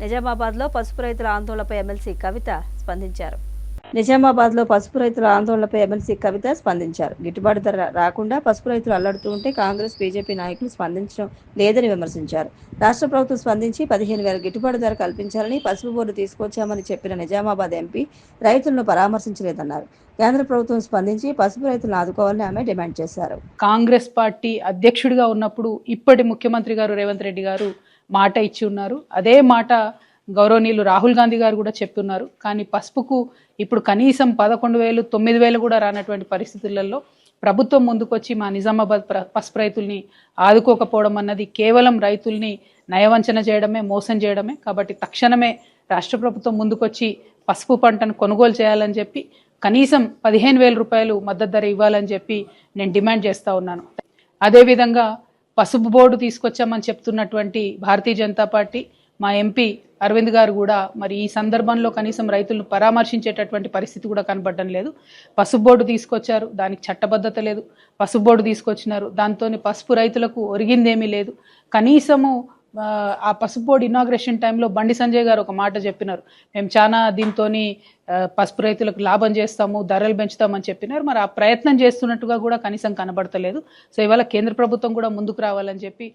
నిజామాబాద్లో పసుపు రైతుల ఆందోళనపై ఎమ్మెల్సీ కవిత స్పందించారు. నిజామాబాద్లో పసుపు రైతుల ఆందోళనపై ఎమ్మెల్సీ కవిత స్పందించారు. గిట్టుబాటు ధర రాకుండా పసుపు రైతులు అల్లాడుతూ ఉంటే కాంగ్రెస్ బీజేపీ నాయకులు స్పందించడం లేదని విమర్శించారు. రాష్ట్ర ప్రభుత్వం స్పందించి పదిహేను వేల గిట్టుబాటు ధర కల్పించాలని పసుపు బోర్డు తీసుకొచ్చామని చెప్పిన నిజామాబాద్ ఎంపీ రైతులను పరామర్శించలేదన్నారు. కేంద్ర ప్రభుత్వం స్పందించి పసుపు రైతులను ఆదుకోవాలని ఆమె డిమాండ్ చేశారు. కాంగ్రెస్ పార్టీ అధ్యక్షుడిగా ఉన్నప్పుడు ఇప్పటి ముఖ్యమంత్రి గారు రేవంత్ రెడ్డి గారు మాట ఇచ్చి ఉన్నారు. అదే మాట గౌరవనీయులు రాహుల్ గాంధీ గారు కూడా చెప్తున్నారు. కానీ పసుపుకు ఇప్పుడు కనీసం పదకొండు వేలు తొమ్మిది వేలు కూడా రానటువంటి పరిస్థితులలో ప్రభుత్వం ముందుకొచ్చి మా నిజామాబాద్ ప్ర- పసుపు రైతుల్ని ఆదుకోకపోవడం అన్నది కేవలం రైతుల్ని నయవంచన చేయడమే మోసం చేయడమే. కాబట్టి తక్షణమే రాష్ట్ర ప్రభుత్వం ముందుకొచ్చి పసుపు పంటను కొనుగోలు చేయాలని చెప్పి కనీసం పదిహేను వేల రూపాయలు మద్దతు ధర ఇవ్వాలని చెప్పి నేను డిమాండ్ చేస్తా ఉన్నాను. అదేవిధంగా పసుపు బోర్డు తీసుకొచ్చామని చెప్తున్నటువంటి భారతీయ జనతా పార్టీ మా ఎంపీ అరవింద్ గారు కూడా మరి ఈ సందర్భంలో కనీసం రైతులను పరామర్శించేటటువంటి పరిస్థితి కూడా కనబడడం లేదు. పసుపు బోర్డు తీసుకొచ్చారు దానికి చట్టబద్ధత లేదు. పసుపు బోర్డు తీసుకొచ్చినారు దాంతో పసుపు రైతులకు ఒరిగిందేమీ లేదు. కనీసము ఆ, పసుపు బోర్డు ఇనాగ్రేషన్ టైంలో బండి సంజయ్ గారు ఒక మాట చెప్పినారు. మేము చాలా దీంతో పసుపు రైతులకు లాభం చేస్తాము ధరలు పెంచుతామని చెప్పినారు. మరి ఆ ప్రయత్నం చేస్తున్నట్టుగా కూడా కనీసం కనబడతలేదు. సో ఇవాళ కేంద్ర ప్రభుత్వం కూడా ముందుకు రావాలని చెప్పి